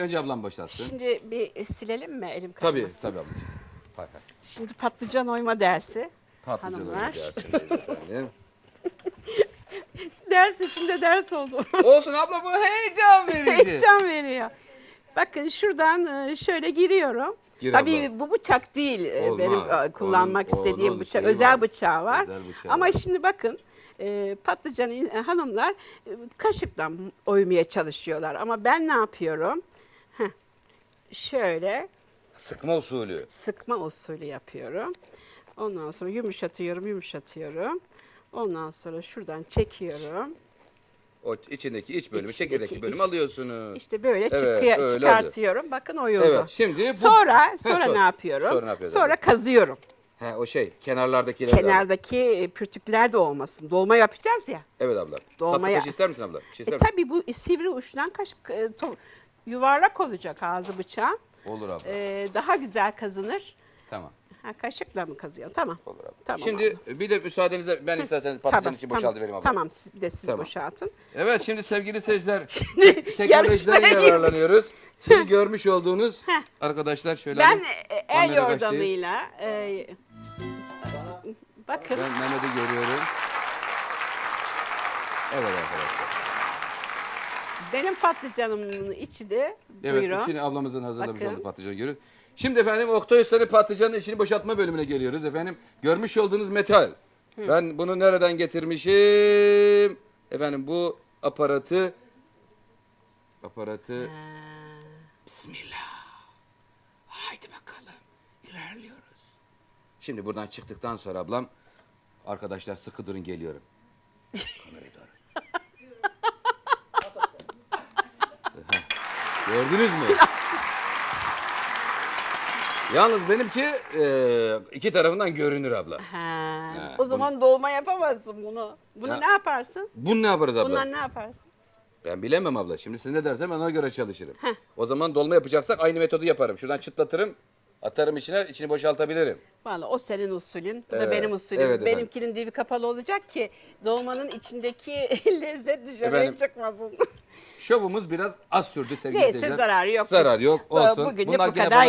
Önce ablam başlatsın. Şimdi bir silelim mi elim Tabii kaymasın? tabii ablacığım. Hay hay. Şimdi patlıcan oyma dersi. Patlıcan Hanımlar. efendim. Ders içinde ders oldu. Olsun abla bu heyecan verici. Heyecan veriyor. Bakın şuradan e, şöyle giriyorum. Gir Tabii abla. bu bıçak değil e, Olmaz. benim e, kullanmak Onun- istediğim onun bıçak. şeyi Özel var. bıçağı var. Özel bıçağı Ama var. şimdi bakın e, patlıcanı e, hanımlar e, kaşıkla oymaya çalışıyorlar. Ama ben ne yapıyorum? Şöyle Sıkma usulü. sıkma usulü yapıyorum. Ondan sonra yumuşatıyorum, yumuşatıyorum. Ondan sonra şuradan çekiyorum. O içindeki iç bölümü, İçindeki çekirdeki bölümü iç. alıyorsunuz. İşte böyle Evet, çıkıyor- öyle çıkartıyorum. Bakın oyuldu. Evet, şimdi bu- sonra sonra sor. ne yapıyorum? Sonra ne yapıyoruz Sonra kazıyorum. He o şey kenarlardakiler. de al. Kenardaki e, pürtükler de olmasın. Dolma yapacağız ya. Evet abla. Dolmaya- Tatlı kaşığı ister misin abla? Bir şey E ister misin? tabii bu sivri uçtan kaşık e, to- yuvarlak olacak ağzı bıçağın. Olur abla. E, daha güzel kazınır. Tamam. Ha, kaşıkla mı kazıyorsun? Tamam. Olur abla. Tamam şimdi bir de müsaadenizle ben isterseniz patlıcan Tamam, için tamam, boşaltıvereyim abla. Tamam siz, bir de siz Tamam. boşaltın. Evet şimdi sevgili seyirciler teknolojiden yarışmaya girdik. yararlanıyoruz. Şimdi görmüş olduğunuz Heh. arkadaşlar şöyle Ben alayım. e, el Kamera kaçtayız? yordamıyla e, bakın Ben Mehmet'i görüyorum. Evet arkadaşlar. Benim patlıcanımın içi de Evet buyurun. şimdi ablamızın hazırlamış Bakın. olduğu patlıcanı görün. Şimdi efendim Oktay Usta'nın patlıcanın içini boşaltma bölümüne geliyoruz efendim. Görmüş olduğunuz metal. Ben bunu nereden getirmişim? Efendim bu aparatı aparatı Bismillah. Haydi bakalım. İlerliyoruz. Şimdi buradan çıktıktan sonra ablam arkadaşlar sıkı durun geliyorum. Gördünüz mü? Yalnız benimki e, iki tarafından görünür abla. Ha, Ha, o zaman dolma yapamazsın bunu. Bunu Ya- ne yaparsın? Bunu ne yaparız abla? Bundan ne yaparsın? Ben bilemem abla. Şimdi siz ne dersen ben ona göre çalışırım. O zaman dolma yapacaksak aynı metodu yaparım. Şuradan çıtlatırım, atarım içine, içini boşaltabilirim. Vallahi o senin usulün, bu da Evet, benim usulüm. evet efendim. Benimkinin dibi kapalı olacak ki dolmanın içindeki lezzet dışarıya Efendim, çıkmasın. Şovumuz biraz az sürdü sevgili Neyse seyirciler. zararı yok. Zarar Biz yok olsun. bugünlük Bunlar bu kadar bana